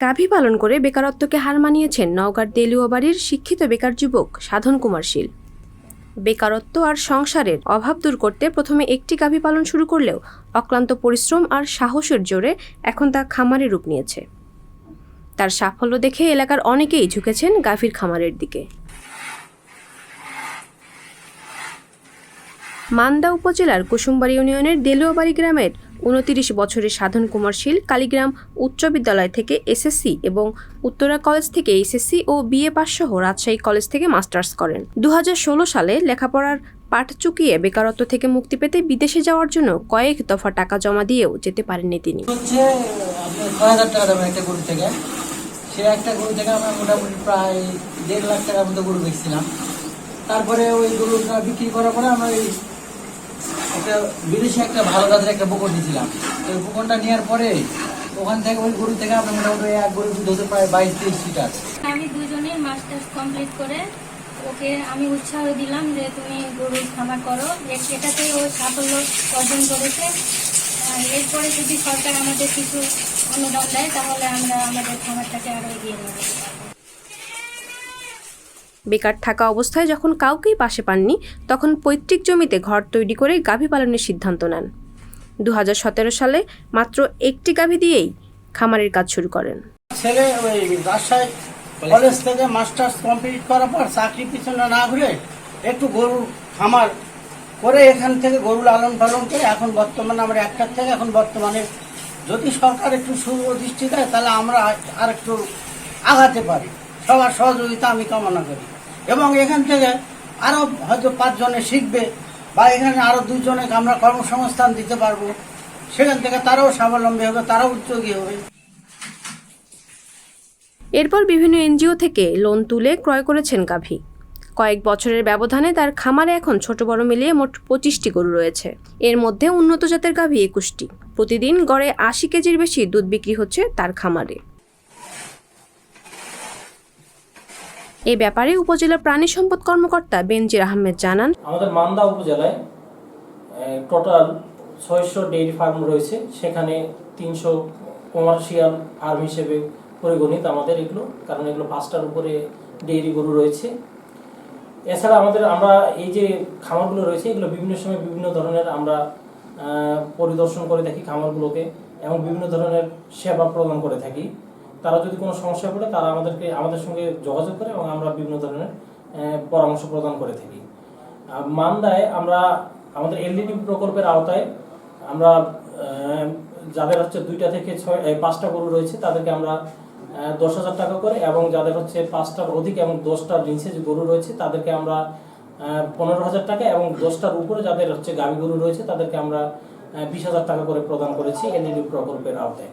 গাভী পালন করে বেকারত্বকে হার মানিয়েছেন নওগাঁর দেলুয়াবাড়ির শিক্ষিত বেকার যুবক সাধন কুমার শীল। বেকারত্ব আর সংসারের অভাব দূর করতে প্রথমে একটি গাভী পালন শুরু করলেও অক্লান্ত পরিশ্রম আর সাহসের জোরে এখন তা খামারে রূপ নিয়েছে। তার সাফল্য দেখে এলাকার অনেকেই ঝুঁকেছেন গাভীর খামারের দিকে। মান্দা উপজেলার কুসুমবাড়ি ইউনিয়নের দেলুয়াবাড়ি গ্রামের উনতিরিশ বছরের সাধন কুমার শীল কালীগ্রাম উচ্চ বিদ্যালয় থেকে এসএসসি এবং উত্তরা কলেজ থেকে এসএসসি ও বিএ পাস সহ রাজশাহী কলেজ থেকে মাস্টার্স করেন। দুহাজার ষোলো সালে লেখাপড়ার পাঠ চুকিয়ে বেকারত্ব থেকে মুক্তি পেতে বিদেশে যাওয়ার জন্য কয়েক দফা টাকা জমা দিয়েও যেতে পারেননি তিনি। গরু সে একটা গরু থেকে আমরা মোটামুটি প্রায় দেড় লাখ টাকার মতো গরু বেচছিলাম। তারপরে ওই গরুটা বিক্রি করার পরে আমরা ওই একটা বিদেশে একটা ভালো জাতের একটা বকর নিয়েছিলাম। তো ওই বকরটা নেওয়ার পরে ওখান থেকে ওই গরু থেকে আমরা মোটামুটি এক গরু দুধ হতে বাইশ তেইশ লিটার। আমি দুজনেই মাস্টার্স কমপ্লিট করে ওকে আমি উৎসাহ দিলাম যে তুমি গরুর খামার করো। এ- এটাতেই ও সাফল্য অর্জন করেছে। এরপরে যদি সরকার আমাদের কিছু অনুদান দেয়, তাহলে আমরা আমাদের খামারটাকে আরও এগিয়ে পারব। বেকার থাকা অবস্থায় যখন কাউকেই পাশে পাননি, তখন পৈতৃক জমিতে ঘর তৈরি করে গাভী পালনের সিদ্ধান্ত নেন। দু হাজার সতেরো সালে মাত্র একটি গাভী দিয়েই খামারের কাজ শুরু করেন। ছেলে ওই রাজশাহী কলেজ থেকে মাস্টার্স কমপ্লিট করার পর চাকরি পিছনে না ঘুরে একটু গরুর খামার করে এখান থেকে গরু লালন পালন করে এখন বর্তমানে আমরা একটার থেকে এখন বর্তমানে যদি সরকার একটু সুদৃষ্টি দেয়, তাহলে আমরা আর একটু আগাতে পারি। সবার সহযোগিতা আমি কামনা করি। এবং এখান থেকে আরও হয়তো পাঁচজনে শিখবে বা এখানে আরও দুজনে আমরা কর্মসংস্থান দিতে পারব। সেখান থেকে তারাও স্বাবলম্বী হবে, তারাও উদ্যোগী হবে। এরপর বিভিন্ন এনজিও থেকে লোন তুলে ক্রয় করেছেন গাভী। কয়েক বছরের ব্যবধানে তার খামারে এখন ছোট বড় মিলিয়ে মোট পঁচিশটি গরু রয়েছে। এর মধ্যে উন্নত জাতের গাভী একুশটি। প্রতিদিন গড়ে আশি কেজির বেশি দুধ বিক্রি হচ্ছে তার খামারে। এ ব্যাপারে উপজেলা প্রাণী সম্পদ কর্মকর্তা বেনজির আহমেদ জানান, আমাদের মান্দা উপজেলায় টোটাল ছয়শো ডেইরি ফার্ম রয়েছে। সেখানে তিনশো কমার্শিয়াল ফার্ম হিসেবে পরিগণিত আমাদের এগুলো, কারণ এগুলো পাঁচটার উপরে ডেইরি গরু রয়েছে। এছাড়া আমাদের, আমরা এই যে খামারগুলো রয়েছে, এগুলো বিভিন্ন সময় বিভিন্ন ধরনের আমরা পরিদর্শন করে থাকি খামারগুলোকে, এবং বিভিন্ন ধরনের সেবা প্রদান করে থাকি। তারা যদি কোনো সমস্যা পড়ে, তারা আমাদেরকে, আমাদের সঙ্গে যোগাযোগ করে এবং আমরা বিভিন্ন ধরনের পরামর্শ প্রদান করে থাকি। মান্দায় আমরা, আমাদের এলডিডি প্রকল্পের আওতায় আমরা যাদের হচ্ছে দুইটা থেকে ছয় পাঁচটা গরু রয়েছে, তাদেরকে আমরা দশ হাজার টাকা করে এবং যাদের হচ্ছে পাঁচটার অধিক এবং দশটার নিচে যে গরু রয়েছে, তাদেরকে আমরা পনেরো হাজার টাকা এবং দশটার উপরে যাদের হচ্ছে গাভী গরু রয়েছে, তাদেরকে আমরা বিশ হাজার টাকা করে প্রদান করেছি এলইডি প্রকল্পের আওতায়।